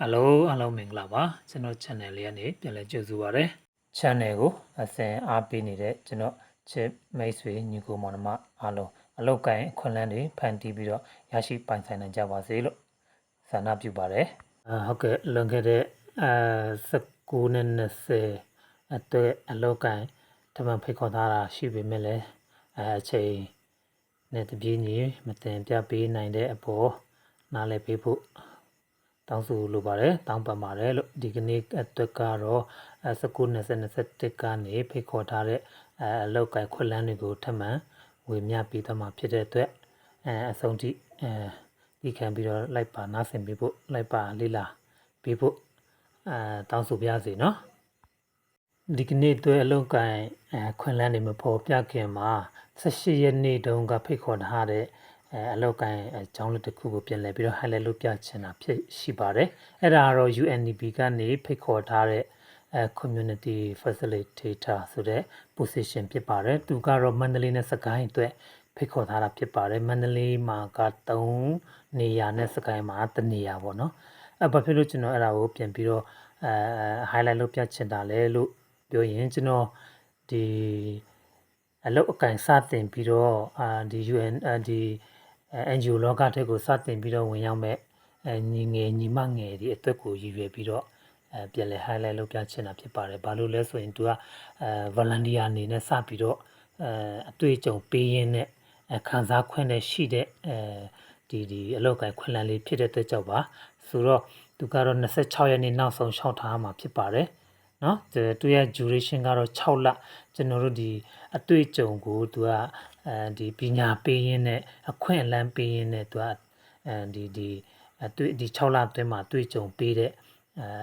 ဟယ်လိုအားလုံးမင်္ဂလာပါကျွန်တော် channel လေးကနေပြန်လည်ကြိုဆိုပါရစေ channel ကိုအစဉ်အားပေးနေတဲ့ကျွန်တော်ချစ်မိတ်ဆွေညီကိုမောင်နှမအားလုံးအလောက်ကိုင်းအခွင့်အလမ်းတွေဖန်တီးပြီးတော့ရရှိပိုင်ဆိုင်နိုင်ကြပါစေလို့ဆန္ဒပြုပါရစေအာဟုတ်ကဲ့လွန်ခဲ့တဲ့အဲ19နဲ့20အတွက်အလောက်ကိုင်းတမန်ဖိတ်ခေါ်ထားတာရှိပေမဲ့လည်းအဲအချိန်နဲ့တပြေးညီမတင်ပြပေးနိုင်တဲ့အပေါ်နားလည်ပေးဖို့ တောင်းဆိုလိုပါတယ်တောင်းပန်ပါတယ်လို့ဒီကနေ့အတွက်ကတော့1921ကနေဖိတ်ခေါ်ထားတဲ့အအလောက်ကိုင်ခွက်လန်းတွေကိုထပ်မံဝေမျှပေးသွားမှာဖြစ်တဲ့အတွက်အဲအဆုံးထိအဲဒီခံပြီးတော့လိုက်ပါနားဆင်ပေးဖို့လိုက်ပါလေးလာပေးဖို့အဲတောင်းဆိုပါရစေနော်ဒီကနေ့အတွက်အလောက်ကိုင်အဲခွက်လန်းတွေမပေါ်ပြခင်မှာ18ရက်နေ့တုန်းကဖိတ်ခေါ်ထားတဲ့ အဲအလောက်ကိုင်းအကြောင်းလေးတစ်ခုကိုပြန်လည်ပြီးတော့ highlight လုပ်ပြချင်တာဖြစ်ရှိပါတယ်အဲ့ဒါကတော့ UNDP ကနေဖိတ်ခေါ်ထားတဲ့အဲ community facilitator ဆိုတဲ့ position ဖြစ်ပါတယ်သူကတော့မန္တလေးနဲ့စကိုင်းအတွက်ဖိတ်ခေါ်ထားတာဖြစ်ပါတယ်မန္တလေးမှာက3နေရာနဲ့စကိုင်းမှာ1နေရာပေါ့နော်အဲ့ဘာဖြစ်လို့ကျွန်တော်အဲ့ဒါကိုပြန်ပြီးတော့အဲ highlight လုပ်ပြချင်တာလဲလို့ပြောရင်ကျွန်တော်ဒီအလုပ်အကင်စတင်ပြီးတော့အာဒီ UN အာဒီအဲ NGO လောကတက်ကိုစတင်ပြီးတော့ဝင်ရောက်မဲ့အဲညီငယ်ညီမငယ်ဒီအတွက်ကိုရည်ရွယ်ပြီးတော့အဲပြန်လဲ highlight လုပ်ပြချင်တာဖြစ်ပါတယ်။ဘာလို့လဲဆိုရင်သူကအဲ volunteer အနေနဲ့စပြီးတော့အဲအတွေ့အကြုံပေးရင်းနဲ့အဲခံစားခွင့်နဲ့ရှိတဲ့အဲဒီဒီအလောက်ကိုင်ခွင့်လန်းလေးဖြစ်တဲ့အတွက်ကြောင့်ပါဆိုတော့သူကတော့26ရက်နေ့နောက်ဆုံးရှောက်ထားမှာဖြစ်ပါတယ်။နော်သူရဲ့ duration ကတော့6လကျွန်တော်တို့ဒီအတွေ့အကြုံကိုသူက အဲဒီပညာပေးရင်းနဲ့အခွင့်အလမ်းပေးရင်းနဲ့သူကအဲဒီဒီအတွေ့ဒီ6လအတွင်းမှာတွေ့ကြုံပေးတဲ့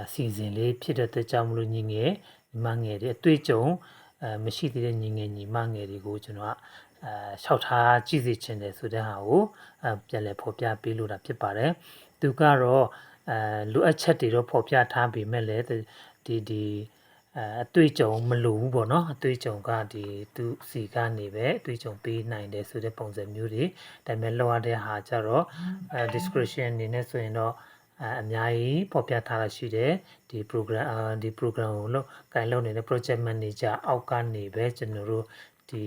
အစီအစဉ်လေးဖြစ်တဲ့အတွက်ကြောင့်မလို့ညီငယ်ညီမငယ်တွေအတွေ့အကြုံအဲမရှိသေးတဲ့ညီငယ်ညီမငယ်တွေကိုကျွန်တော်ကအဲလျှောက်ထားကြည့်စီခြင်းတယ်ဆိုတဲ့ဟာကိုအဲပြန်လည်ဖော်ပြပေးလို့တာဖြစ်ပါတယ်သူကတော့အဲလိုအပ်ချက်တွေတော့ဖော်ပြထားပေမဲ့လည်းဒီဒီ အဲအတွေ့အကြုံမလိုဘူးပေါ့နော်အတွေ့အကြုံကဒီသူစီကနေပဲအတွေ့အကြုံပေးနိုင်တယ်ဆိုတဲ့ပုံစံမျိုးတွေဒါပေမဲ့လောက်ရတဲ့ဟာကြတော့အဲ description အနေနဲ့ဆိုရင်တော့အအများကြီးပေါ်ပြထားတာရှိတယ်ဒီ program အာဒီ program ကိုလို့ကင်လုပ်နေတဲ့ project manager အောက်ကနေပဲကျွန်တော်တို့ဒီ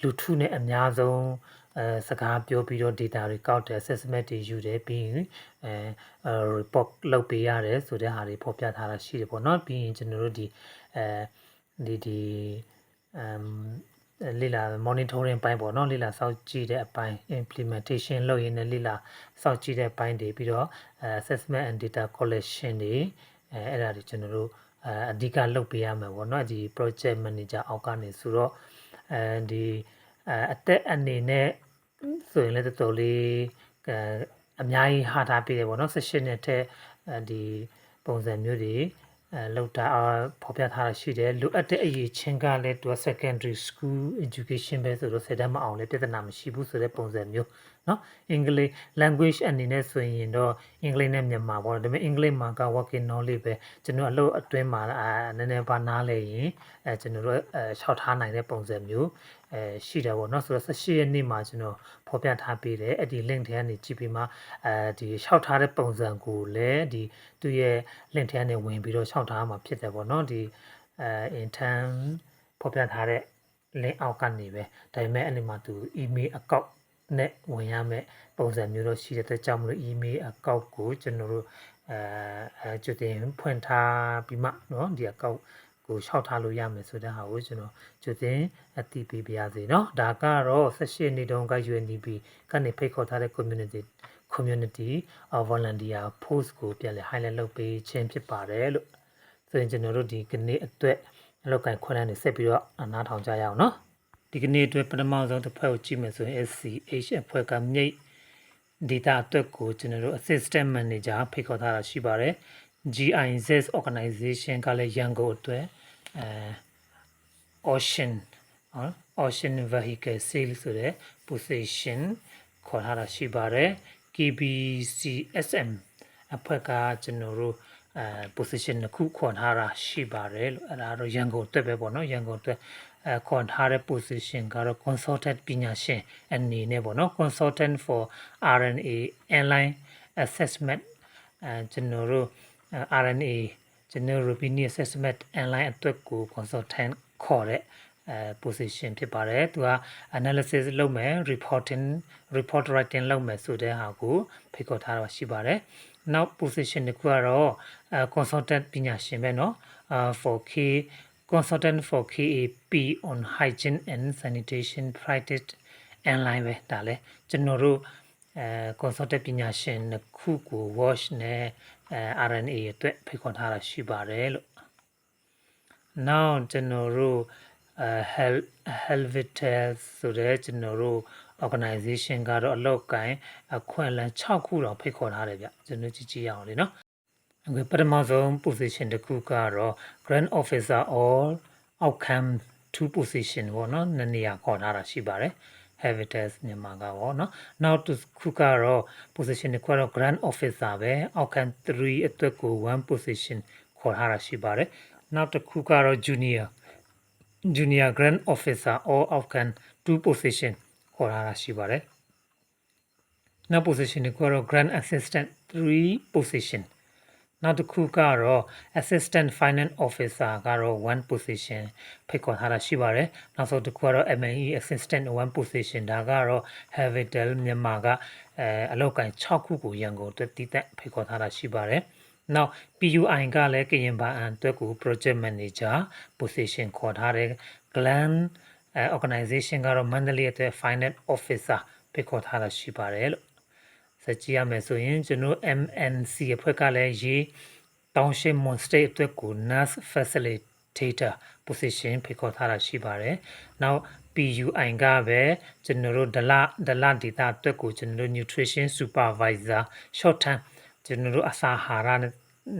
လူထုနဲ့အများဆုံး အဲစကားပြောပြီးတော့ data တွေကောက်တယ် assessment တွေယူတယ်ပြီးရင်အဲ report လုပ်ပေးရတယ်ဆိုတဲ့ဟာတွေဖော်ပြထားတာရှိတယ်ပေါ့နော်ပြီးရင်ကျွန်တော်တို့ဒီအဲဒီဒီအမ်လေ့လာ monitoring ပိုင်းပေါ့နော်လေ့လာစောင့်ကြည့်တဲ့အပိုင်း implementation လုပ်ရင်းနဲ့လေ့လာစောင့်ကြည့်တဲ့အပိုင်းတွေပြီးတော့ assessment and data collection တွေအဲအဲ့ဒါတွေကျွန်တော်တို့အဓိကလုပ်ပေးရမှာပေါ့နော်ဒီ project manager အောက်ကနေဆိုတော့အဲဒီအသက်အနေနဲ့ ဆိုရင်လည်းတော်တော်လေးအများကြီးဟာထားပေးတယ်ပေါ့နော် session နဲ့ထက်ဒီပုံစံမျိုးတွေအဲလောက်တာဖော်ပြထားတာရှိတယ်လိုအပ်တဲ့အရေးချင်းကလည်းသူ secondary school education ပဲဆိုတော့ဆက်တမ်းမအောင်လည်းပြဿနာမရှိဘူးဆိုတဲ့ပုံစံမျိုးเนาะအင်္ဂလိပ် language အနေနဲ့ဆိုရင်တော့အင်္ဂလိပ်နဲ့မြန်မာပေါ့ဒါပေမဲ့အင်္ဂလိပ်မှာက working knowledge ပဲကျွန်တော်အလုပ်အတွင်းမှာအဲနည်းနည်းပါနားလဲရင်အဲကျွန်တော်တို့အဲရှောက်ထားနိုင်တဲ့ပုံစံမျိုး အဲရှိတယ်ပေါ့เนาะဆိုတော့18ရက်နေ့မှာကျွန်တော်ဖော်ပြထားပေးတယ်အဲ့ဒီ link ထဲကနေကြည့်ပြီးမှအဲဒီရှောက်ထားတဲ့ပုံစံကိုလည်းဒီသူရဲ့ link ထဲကနေဝင်ပြီးတော့ရှောက်ထားမှာဖြစ်တယ်ပေါ့เนาะဒီအဲ intern ဖော်ပြထားတဲ့ link အောက်ကနေပဲဒါပေမဲ့အဲ့ဒီမှာသူ email account နဲ့ဝင်ရမယ်ပုံစံမျိုးတော့ရှိတဲ့အတွက်ကြောင့်မလို့ email account ကိုကျွန်တော်တို့အဲအဲကြွတင်ဖွင့်ထားပြီးမှเนาะဒီ account ကိုရှောက်ထားလို့ရမယ်ဆိုတဲ့ဟာကိုကျွန်တော်ကြွတင်အသိပေးပါရစေเนาะဒါကတော့18နှစ်တုန်းက UNDP ကနေဖိတ်ခေါ်ထားတဲ့ community community volunteer post ကိုပြန်လည် highlight လုပ်ပေးခြင်းဖြစ်ပါတယ်လို့ဆိုရင်ကျွန်တော်တို့ဒီကနေ့အတွက်အလောက်ကန်ခွင့်လန်းနေဆက်ပြီးတော့နားထောင်ကြရအောင်เนาะဒီကနေ့အတွက်ပထမဆုံးတစ်ဖက်ကိုကြည့်မယ်ဆိုရင် SCH အဖွဲ့ကမြိတ် data အတွက်ကိုကျွန်တော်တို့ assistant manager ဖိတ်ခေါ်ထားတာရှိပါတယ် GIZ organization ကလည်းရန်ကုန်အတွက်အဲ ocean နော် ocean vehicle sales ဆိုတဲ့ position ခေါ်ထားတာရှိပါတယ် KBCSM အဖွဲ့ကကျွန်တော်တို့အဲ position တစ်ခုခေါ်ထားတာရှိပါတယ်လို့အဲ့ဒါတော့ရန်ကုန်အတွက်ပဲပေါ့နော်ရန်ကုန်အတွက်အဲခေါ်ထားတဲ့ position ကတော့ consultant ပညာရှင်အနေနဲ့ပေါ့နော် consultant for RNA airline assessment အဲကျွန်တော်တို့ RNA ကျွန်တော် Rubini Assessment Online အတွက်ကို consultant ခေါ်တဲ့အဲ position ဖြစ်ပါတယ်သူက analysis လုပ်မယ် reporting report writing လုပ်မယ်ဆိုတဲ့ဟာကိုဖိတ်ခေါ်ထားတော့ရှိပါတယ်နောက် position တစ်ခုကတော့အဲ consultant ပညာရှင်ပဲเนาะအာ for K consultant for KAP on hygiene and sanitation practice online ပဲဒါလဲကျွန်တော်တို့အဲ consultant ပညာရှင်တစ်ခုကို wash နဲ့ အဲ RNA အတွက်ဖိတ်ခေါ်ထားတာရှိပါတယ်လို့ now ကျွန်တော်တို့အဲ help helvetel ဆိုတဲ့ကျွန်တော်တို့ organization ကတော့အလောက်ကိုင်းအခွင့်အလမ်း6ခုတော့ဖိတ်ခေါ်ထားတယ်ဗျကျွန်တော်ကြည့်ကြည့်ရအောင်လေနော်အခုပထမဆုံး position တစ်ခုကတော့ grand officer or outcome to position ပေါ့နော်နှစ်နေရာခေါ်ထားတာရှိပါတယ် habitats မြန်မာကပေါ့နော်နောက်တစ်ခုကတော့ position တစ်ခုကတော့ grand officer ပဲ outcome 3အတွက်ကို1 position ခေါ်ထားတာရှိပါတယ်နောက်တစ်ခုကတော့ junior junior grand officer or outcome 2 position ခေါ်ထားတာရှိပါတယ်နောက် position တစ်ခုကတော့ grand assistant 3 position နောက်တစ်ခုကတော့ assistant finance officer ကတော့1 position ဖိတ်ခေါ်ထားတာရှိပါတယ်နောက်ဆုံးတစ်ခုကတော့ MNE assistant 1 position ဒါကတော့ Havitel မြန်မာကအဲအလောက်ကန်6ခုကိုရန်ကုန်အတွက်တည်တက်ဖိတ်ခေါ်ထားတာရှိပါတယ်နောက် PUI ကလည်းကရင်ဘာအန်အတွက်ကို project manager position ခေါ်ထားတယ် Glen အဲ organization ကတော့မန္တလေးအတွက် finance officer ဖိတ်ခေါ်ထားတာရှိပါတယ်လို့ စကြည့်ရမယ်ဆိုရင်ကျွန်တော် MNC အဖွဲ့ကလည်းရေးတောင်းရှင်း monster အတွက်ကို nurse facilitator position ဖိတ်ခေါ်ထားတာရှိပါတယ်။နောက် PUI ကပဲကျွန်တော်တို့ဒလဒလ data အတွက်ကိုကျွန်တော်တို့ nutrition supervisor short term ကျွန်တော်တို့အစာအာဟာရ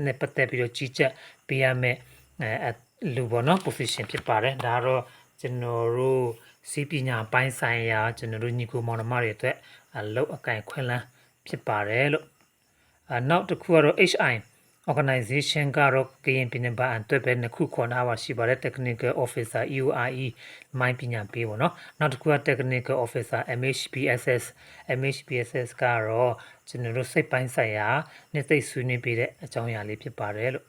နဲ့ပတ်သက်ပြီးတော့ကြီးကြပ်ပေးရမယ်အဲလူပေါ့နော် position ဖြစ်ပါတယ်။ဒါကတော့ကျွန်တော်တို့စီးပညာပိုင်းဆိုင်ရာကျွန်တော်တို့ညီကိုမောင်နှမတွေအတွက်အလုပ်အကင်ခွင့်လန်း ဖြစ်ပါတယ်လို့အနောက်တစ်ခုကတော့ HI organization ကတော့ကရင်ပြည်နယ်ဘာအတွက်ပဲနှစ်ခုခေါ်ထားပါရှိပါတယ် technical officer EORE မိုင်းပညာပေးပေါ့နော်နောက်တစ်ခုက technical officer MHPSS MHPSS ကတော့ကျွန်တော်တို့စိတ်ပိုင်းဆိုင်ရာနှစ်သိဆွေးနွေးပေးတဲ့အကြောင်းအရာလေးဖြစ်ပါတယ်လို့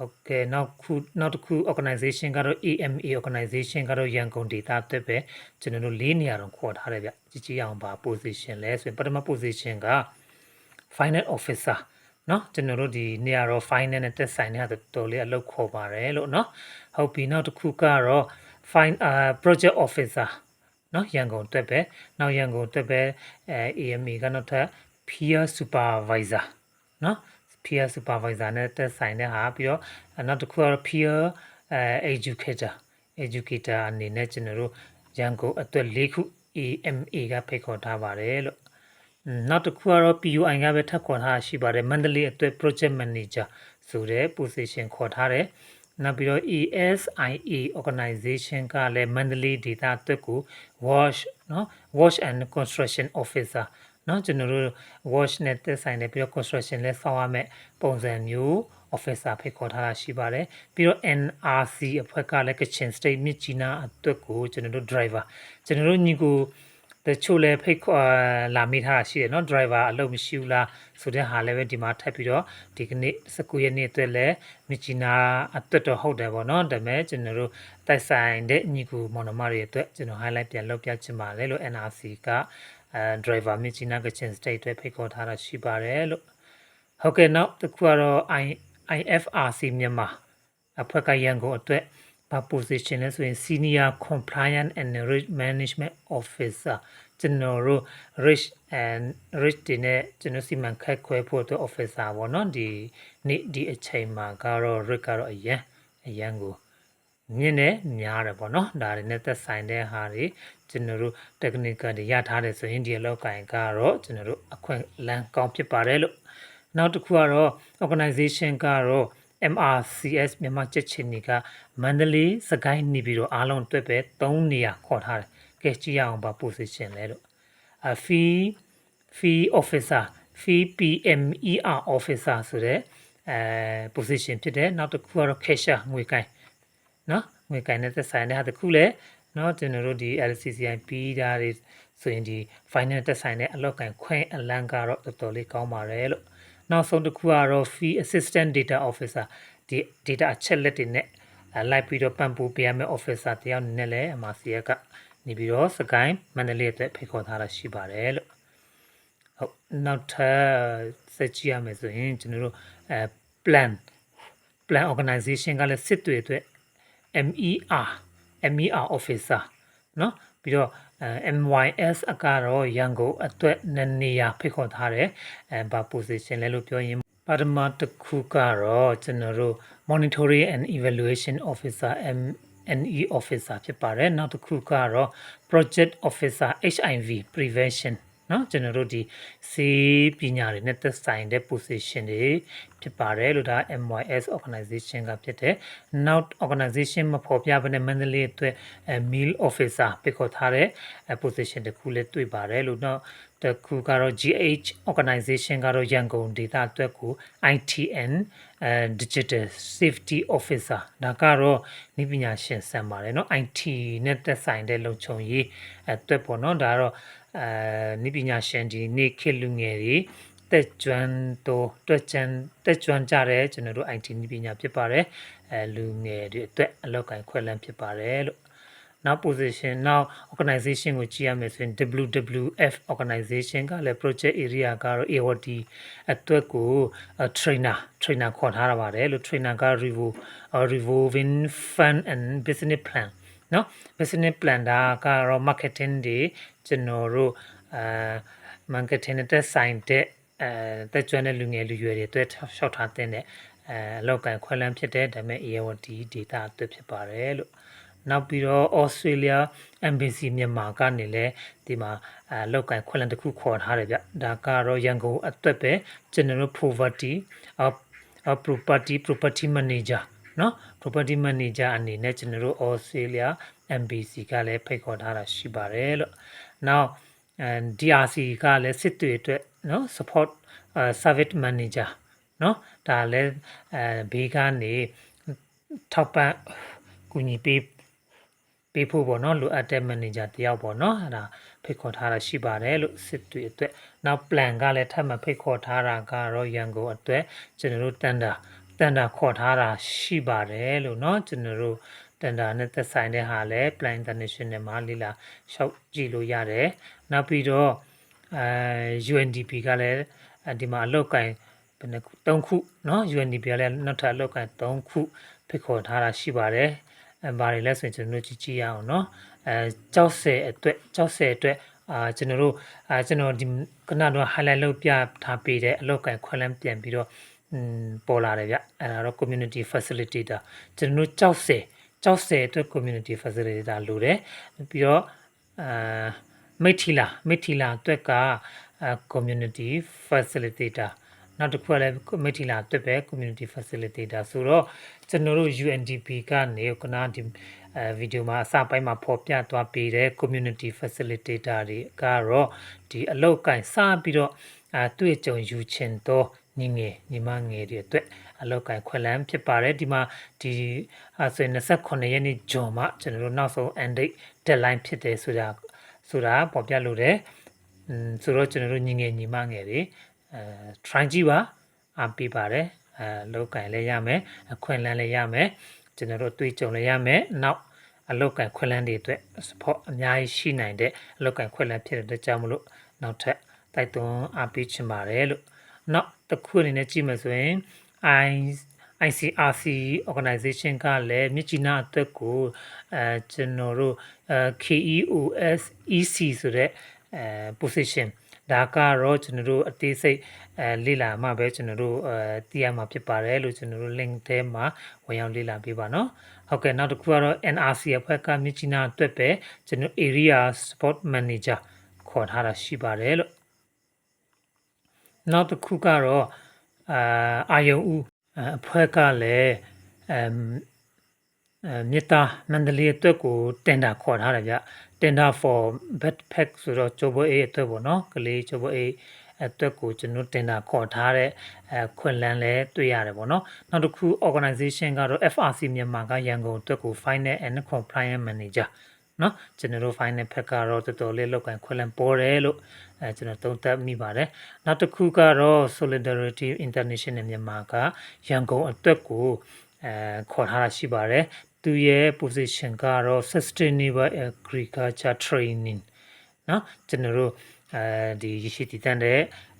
ဟုတ်ကဲ့နောက်ခုနောက်တစ်ခု organization ကတော့ AMA organization ကတော့ရန်ကုန်ဒေသအတွက်ပဲကျွန်တော်တို့၄နေရာတော့ခေါ်ထားတယ်ဗျကြည့်ကြည့်အောင်ပါ position လဲဆိုရင်ပထမ position က final officer เนาะကျွန်တော်တို့ဒီနေရာတော့ final နဲ့တက်ဆိုင်တဲ့တော်တော်လေးအလုပ်ခေါ်ပါတယ်လို့เนาะဟုတ်ပြီနောက်တစ်ခုကတော့ fine uh project officer เนาะရန်ကုန်အတွက်ပဲနောက်ရန်ကုန်အတွက်ပဲအဲ AMA ကနောက်ထပ် peer supervisor เนาะ peer supervisor နဲ့တက်ဆိုင်တဲ့ဟာပြီးတော့နောက်တစ်ခုကတော့ peer educator educator အနေနဲ့ကျွန်တော်တို့ရန်ကုန်အတွက်၄ခု AMA ကဖိတ်ခေါ်ထားပါတယ်လို့နောက်တစ်ခုကတော့ PUI ကပဲထပ်ခေါ်ထားရှိပါတယ်မန္တလေးအတွက် project manager ဆိုတဲ့ position ခေါ်ထားတယ်နောက်ပြီးတော့ ESIA organization ကလည်းမန္တလေးဒေသအတွက်ကို wash နော် wash and construction officer เนาะကျွန်တော်တို့ wash နဲ့သက်ဆိုင်တယ်ပြီးတော့ construction လည်းစောင့်ရမယ်ပုံစံမျိုး officer ဖိတ်ခေါ်ထားတာရှိပါတယ်ပြီးတော့ NRC အဖွဲ့ကလည်း Kitchen State မြစ်ကြီးနားအတွက်ကိုကျွန်တော်တို့ driver ကျွန်တော်တို့ညီကိုတချို့လည်းဖိတ်ခေါ်လာမိထားတာရှိတယ်เนาะ driver အလုပ်မရှိဘူးလားဆိုတဲ့ဟာလည်းပဲဒီမှာထပ်ပြီးတော့ဒီကနေ့19ရက်နေ့အတွက်လည်းမြချီနာအတွက်တော့ဟုတ်တယ်ပေါ့เนาะဒါပေမဲ့ကျွန်တော်တို့တိုက်ဆိုင်တဲ့ညီကူမော်နမတွေအတွက်ကျွန်တော် highlight ပြန်လုပ်ပြချင်ပါတယ်လို့ NRC က အဲ driver မြချီနာကချင် state အတွက်ဖိတ်ခေါ်ထားတာရှိပါတယ်လို့ဟုတ်ကဲ့နောက်တစ်ခုကတော့ I IFRC မြန်မာအဖွဲ့ကရန်ကုန်အတွက်ဘာ position လဲဆိုရင် senior compliance and risk management officer ကျွန်တော်တို့ risk and risk တွေနဲ့ကျွန်တော်စီမံခန့်ခွဲဖို့အတွက် officer ပေါ့နော်ဒီနေ့ဒီအချိန်မှာကတော့ risk ကတော့အရန်အရန်ကို မြင့်နဲ့များတယ်ပေါ့နော်ဒါတွေနဲ့သက်ဆိုင်တဲ့ဟာတွေကျွန်တော်တို့ technical တွေရထားတယ်ဆိုရင်ဒီအလောက်ကင်ကတော့ကျွန်တော်တို့အခွင့်အလမ်းကောင်းဖြစ်ပါတယ်လို့နောက်တစ်ခုကတော့ organization ကတော့ MRCS မြန်မာချက်ချင်းတွေကမန္တလေးစကိုင်းနေပြီးတော့အားလုံးအတွက်ပဲ3နေရာခေါ်ထားတယ်။ကဲကြည့်ရအောင်ပါ position လဲလို့အ fee fee officer fee PMER officer ဆိုတဲ့အဲ position ဖြစ်တယ်နောက်တစ်ခုကတော့ cashier ငွေကိုင်း နော်ငွေကိုင်းနဲ့သက်ဆိုင်တဲ့ဟာတစ်ခုလဲနော်ကျွန်တော်တို့ဒီ LCCI ပြီးတာတွေဆိုရင်ဒီ final သက်ဆိုင်တဲ့အလောက်ကိုင်းခွင့်အလန့်ကတော့တော်တော်လေးကောင်းပါတယ်လို့နောက်ဆုံးတစ်ခုကတော့ fee assistant data officer ဒီ data အချက်လက်တွေနဲ့အဲလိုက်ပြီးတော့ပံ့ပိုးပေးရမယ့် officer တယောက်နဲ့လည်းအမစီရက်ကနေပြီးတော့စကိုင်းမန္တလေးအတွက်ဖိတ်ခေါ်ထားတာရှိပါတယ်လို့ဟုတ်နောက်ထပ်စက်ကြည့်ရမယ်ဆိုရင်ကျွန်တော်တို့အဲ plan plan organization ကလည်းစစ်တွေအတွက် MER MER officer နော်ပြီးတော့ MYS အကတော့ရန်ကုန်အတွက်နှစ်နေရာဖိတ်ခေါ်ထားတယ်အဲဘာ position လဲလို့ပြောရင်ပထမတစ်ခုကတော့ကျွန်တော်တို့ monitoring and evaluation officer M NE officer ဖြစ်ပါတယ်နောက်တစ်ခုကတော့ project officer HIV prevention เนาะကျွန်တော်တို့ဒီစေးပညာတွေနဲ့သက်ဆိုင်တဲ့ position တွေဖြစ်ပါတယ်လို့ဒါ MYS organization ကဖြစ်တယ်နောက် organization မဖော်ပြဘဲနဲ့မန္တလေးအတွက်အဲ meal officer ပြခေါ်ထားတဲ့အဲ position တစ်ခုလည်းတွေ့ပါတယ်လို့နောက်တစ်ခုကတော့ GH organization ကတော့ရန်ကုန်ဒေသအတွက်ကို ITN အဲ digital safety officer ဒါကတော့ဤပညာရှင်ဆန်ပါတယ်เนาะ IT နဲ့သက်ဆိုင်တဲ့လုံခြုံရေးအတွက်ပေါ့เนาะဒါကတော့ အဲဤပညာရှင်ဒီနေ့ခေတ်လူငယ်တွေတက်ကျွမ်းတော့တက်ကြံတက်ကျွမ်းကြတဲ့ကျွန်တော်တို့ IT နည်းပညာဖြစ်ပါတယ်အဲလူငယ်တွေအတွက်အလောက်ကိုင်ခွဲလန်းဖြစ်ပါတယ်လို့နောက် position နောက် organization ကိုကြည့်ရမယ်ဆိုရင် WWF organization ကလည်း project area ကတော့ AOD အတွက်ကို trainer trainer ခေါ်ထားတာပါတယ်လို့ trainer က review revolving fund and business plan နော် business planner ကတော့ marketing တွေကျွန်တော်တို့အာ marketing နဲ့တက်ဆိုင်တဲ့အဲတက်ကြွတဲ့လူငယ်လူရွယ်တွေအတွက်လျှောက်ထားတဲ့အဲအလောက်ကန်ခွဲလန်းဖြစ်တဲ့ဒါပေမဲ့ AWD data အတွက်ဖြစ်ပါတယ်လို့နောက်ပြီးတော့ Australia Embassy မြန်မာကနေလည်းဒီမှာအလောက်ကန်ခွဲလန်းတစ်ခုခေါ်ထားတယ်ဗျဒါကတော့ရန်ကုန်အတွက်ပဲကျွန်တော် poverty property property manager နော် property manager အနေနဲ့ကျွန်တော်တို့ Australia MBC ကလည်းဖိတ်ခေါ်ထားတာရှိပါတယ်လို့ now and DRC ကလည်းစစ်တွေအတွက်နော် support service manager နော်ဒါလည်းအဲဘေးကနေထောက်ပံ့ကူညီပေးပေးဖို့ပေါ့နော်လိုအပ်တဲ့ manager တယောက်ပေါ့နော်အဲ့ဒါဖိတ်ခေါ်ထားတာရှိပါတယ်လို့စစ်တွေအတွက်နောက် plan ကလည်းထပ်မဖိတ်ခေါ်ထားတာကတော့ရန်ကုန်အတွက်ကျွန်တော်တို့ tender တာတန်တာခေါ်ထားတာရှိပါတယ်လို့เนาะကျွန်တော်တို့တန်တာနဲ့သက်ဆိုင်တဲ့ဟာလဲ plan international မှာလေ့လာရှောက်ကြည့်လို့ရတယ်နောက်ပြီးတော့အဲ UNDP ကလည်းဒီမှာအလောက်ကင်ဘယ်နှခု၃ခုเนาะ UNDP ကလည်းနောက်ထပ်အလောက်ကင်၃ခုဖိတ်ခေါ်ထားတာရှိပါတယ်အဲဘာတွေလဲဆိုရင်ကျွန်တော်တို့ကြည့်ကြည့်ရအောင်เนาะအဲကြောက်ဆယ်အတွက်ကြောက်ဆယ်အတွက်အာကျွန်တော်တို့အာကျွန်တော်ဒီကနတော့ highlight လုပ်ပြထားပေးတဲ့အလောက်ကန်ခွဲလန်းပြန်ပြီးတော့อืม ပေါ်လာတယ်ဗျအဲ့ဒါတော့ community facilitator ကျွန်တော်တို့ကြောက်ဆယ်ကြောက်ဆယ်အတွက် community facilitator လို့တယ်ပြီးတော့အာမိထီလာမိထီလာအတွက်က community facilitator နောက်တစ်ခုကလည်း committee လာအတွက်ပဲ community facilitator ဆိုတော့ကျွန်တော်တို့ UNDP ကနေကနာဒီအဲဗီဒီယိုမှာအစပိုင်းမှာဖော်ပြသွားပေးတဲ့ community facilitator တွေကတော့ဒီအလောက်ကန်စပြီးတော့အဲတွေ့ကြုံယူချင်တော့ ညီငယ်ညီမငယ်တွေအတွက်အလောက်ကန်ခွက်လန်းဖြစ်ပါတယ်ဒီမှာဒီအဲဆိုရင်28ရက်နေ့ဂျွန်မှာကျွန်တော်တို့နောက်ဆုံး end date deadline ဖြစ်တယ်ဆိုတာဆိုတာပေါ်ပြလို့တယ်อืมဆိုတော့ကျွန်တော်တို့ညီငယ်ညီမငယ်တွေအဲ try ကြည့်ပါအားပေးပါတယ်အဲလောက်ကင်လည်းရမယ်အခွင့်အလမ်းလည်းရမယ်ကျွန်တော်တို့တွေးကြုံလည်းရမယ်နောက်အလောက်ကင်ခွင့်လန်းတွေအတွက် support အများကြီးရှိနိုင်တဲ့အလောက်ကင်ခွင့်လန်းဖြစ်တဲ့အတွက်ကြောင့်မလို့နောက်ထပ်တိုက်တွန်းအားပေးချင်ပါတယ်လို့နောက် တစ်ခုအနေနဲ့ကြည့်မယ်ဆိုရင် I ICRC organization ကလည်းမြစ်ကြီးနားအတွက်ကိုအဲကျွန်တော်တို့အဲ KEOS EC ဆိုတဲ့အဲ position ဒါကတော့ကျွန်တော်တို့အသေးစိတ်အဲလေ့လာမှပဲကျွန်တော်တို့အဲသိရမှာဖြစ်ပါတယ်လို့ကျွန်တော်တို့ link ထဲမှာဝင်ရောက်လေ့လာပေးပါနော်ဟုတ်ကဲ့နောက်တစ်ခုကတော့ NRC အဖွဲ့ကမြချီနာအတွက်ပဲကျွန်တော် area support manager ခေါ်ထားတာရှိပါတယ်လို့ နောက်တစ်ခုကတော့အာအာယုံဦးအဖွဲ့ကလည်းအမ်အဲမြေတာမန္တလေးအတွက်ကိုတင်တာခေါ်ထားတယ်ဗျ tender for backpack ဆိုတော့ချိုဘွေးအတွက်ပေါ့နော်ကလေးချိုဘွေးအတွက်ကိုကျွန်တော်တင်တာခေါ်ထားတဲ့အဲခွင်လန်းလဲတွေ့ရတယ်ပေါ့နော်နောက်တစ်ခု organization ကတော့ FRC မြန်မာကရန်ကုန်အတွက်ကို Finance and Compliance Manager နော်ကျွန်တော်တို့ final ဖက်ကတော့တော်တော်လေးလောက်ကန်ခွက်လန်ပေါ်တယ်လို့အဲကျွန်တော်သုံးသပ်မိပါတယ်နောက်တစ်ခုကတော့ Solidarity International မြန်မာကရန်ကုန်အတွက်ကိုအဲခေါ်ထားတာရှိပါတယ်သူရဲ့ position ကတော့ sustainable agriculture training နော်ကျွန်တော်တို့အဲဒီရရှိတည်တန်းတဲ့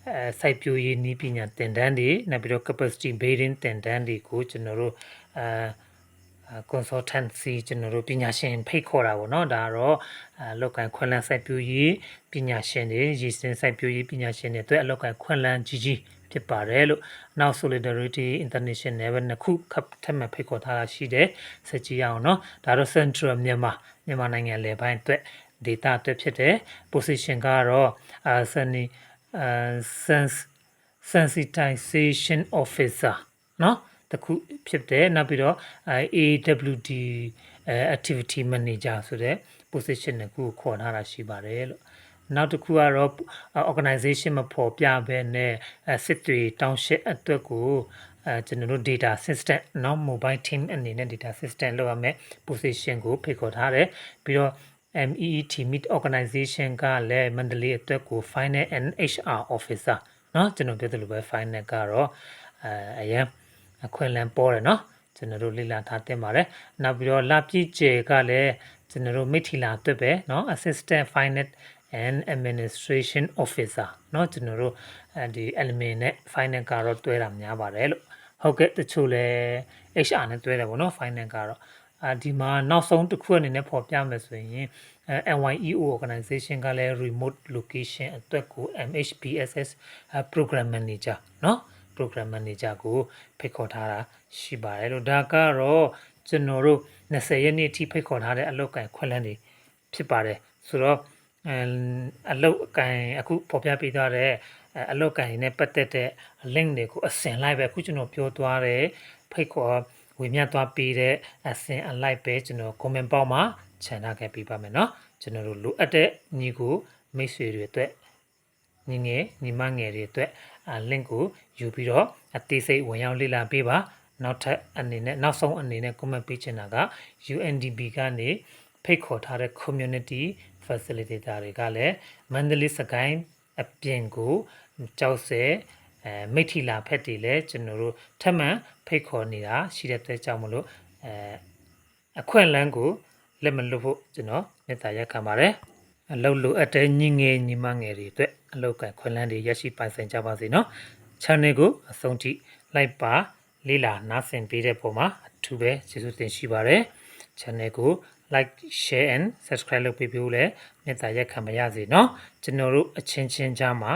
အဲစိုက်ပျိုးရေးနည်းပညာသင်တန်းတွေနောက်ပြီးတော့ capacity building သင်တန်းတွေကိုကျွန်တော်တို့အဲအာ consultancy ကျွန်တော်တို့ပညာရှင်ဖိတ်ခေါ်တာပေါ့နော်ဒါကတော့အလောက်ကန်ခွင့်လန်းစိုက်ပျိုးရေးပညာရှင်တွေရည်စင်စိုက်ပျိုးရေးပညာရှင်တွေအတွက်အလောက်ကန်ခွင့်လန်းကြီးကြီးဖြစ်ပါတယ်လို့နောက် solidarity international ပဲနှစ်ခုခပ်ထပ်မံဖိတ်ခေါ်ထားတာရှိတယ်ဆက်ကြည့်ရအောင်နော်ဒါတော့ central မြန်မာမြန်မာနိုင်ငံလေပိုင်းအတွက် data အတွက်ဖြစ်တယ် position ကတော့အာ sunny အာ sense sensitization officer เတစ်ခုဖြစ်တယ်နောက်ပြီးတော့ AWD activity manager ဆိုတဲ့ position တစ်ခုကိုခေါ်ထားတာရှိပါတယ်လို့နောက်တစ်ခုကတော့ organization မဖော်ပြဘဲနဲ့စစ်တွေတောင်းရှစ်အတွက်ကိုအဲကျွန်တော်တို့ data system နော် mobile team အနေနဲ့ data system လောက်ရမယ် position ကိုဖိတ်ခေါ်ထားတယ်ပြီးတော့ MEET meet organization ကလည်းမန္တလေးအတွက်ကို finance and HR officer နော်ကျွန်တော်ပြောသလိုပဲ finance ကတော့အဲအရင် အခွင့်အလမ်းပေါ်တယ်เนาะကျွန်တော်တို့လေ့လာထားတင်ပါတယ်နောက်ပြီးတော့လာပြည့်ကျယ်ကလည်းကျွန်တော်တို့မိထီလာအတွက်ပဲเนาะ Assistant Finance and Administration Officer เนาะကျွန်တော်တို့အဲဒီ element နဲ့ finance ကတော့တွဲတာများပါတယ်လို့ဟုတ်ကဲ့တချို့လဲ HR နဲ့တွဲတယ်ပေါ့နော် finance ကတော့အာဒီမှာနောက်ဆုံးတစ်ခုအနေနဲ့ပေါ်ပြမယ်ဆိုရင်အဲ NYEO organization ကလည်း remote location အတွက်ကို MHPSS program manager เนาะ program manager ကိုဖိတ်ခေါ်ထားတာရှိပါတယ်လို့ဒါကတော့ကျွန်တော်တို့20ရက်နေ့အထိဖိတ်ခေါ်ထားတဲ့အလုပ်ကိုင်ခွင့်လန်းတွေဖြစ်ပါတယ်ဆိုတော့အအလုတ်အကင်အခုပေါ်ပြပေးသွားတဲ့အလုတ်ကင်နဲ့ပတ်သက်တဲ့ link တွေကိုအစင်လိုက်ပဲအခုကျွန်တော်ပြောသွားတဲ့ဖိတ်ခေါ်ဝေမျှသွားပေးတဲ့အစင်အလိုက်ပဲကျွန်တော် comment ပေါက်မှာခြံထားခဲ့ပေးပါမယ်เนาะကျွန်တော်တို့လိုအပ်တဲ့ညီကိုမိတ်ဆွေတွေအတွက် ညီငယ်ညီမငယ်တွေအတွက် link ကိုယူပြီးတော့အသေးစိတ်ဝင်ရောက်လေ့လာပေးပါနောက်ထပ်အနေနဲ့နောက်ဆုံးအနေနဲ့ comment ပေးချင်တာက UNDP ကနေဖိတ်ခေါ်ထားတဲ့ community facilitator တွေကလည်းမန္တလေးစကိုင်းအပြင်ကိုကြောက်စဲအဲမိထီလာဖက်တွေလည်းကျွန်တော်တို့ထပ်မံဖိတ်ခေါ်နေတာရှိတဲ့အတွက်ကြောင့်မလို့အဲအခွင့်အလမ်းကိုလက်မလွတ်ဖို့ကျွန်တော်မေတ္တာရက်ခံပါတယ် အလုပ်လိုအပ်တဲ့ညီငယ်ညီမငယ်တွေအတွက်အလုပ်ကခွင့်လန်းတွေရရှိပိုင်ဆိုင်ကြပါစေနော် channel ကိုအဆုံးထိလိုက်ပါလေးလာနားဆင်ပေးတဲ့ပုံမှာအထူးပဲကျေးဇူးတင်ရှိပါတယ် channel ကို like share and subscribe လုပ်ပေးဖို့လည်းမေတ္တာရက်ခံပါရစေနော်ကျွန်တော်တို့အချင်းချင်းကြားမှာ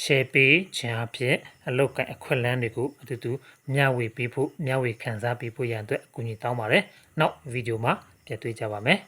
share ပေးခြင်းအပြင်အလောက်ကအခွင့်အလမ်းတွေကိုအတူတူမျှဝေပေးဖို့မျှဝေခံစားပေးဖို့ရန်အတွက်အကူအညီတောင်းပါတယ်နောက်ဗီဒီယိုမှာပြန်တွေ့ကြပါမယ်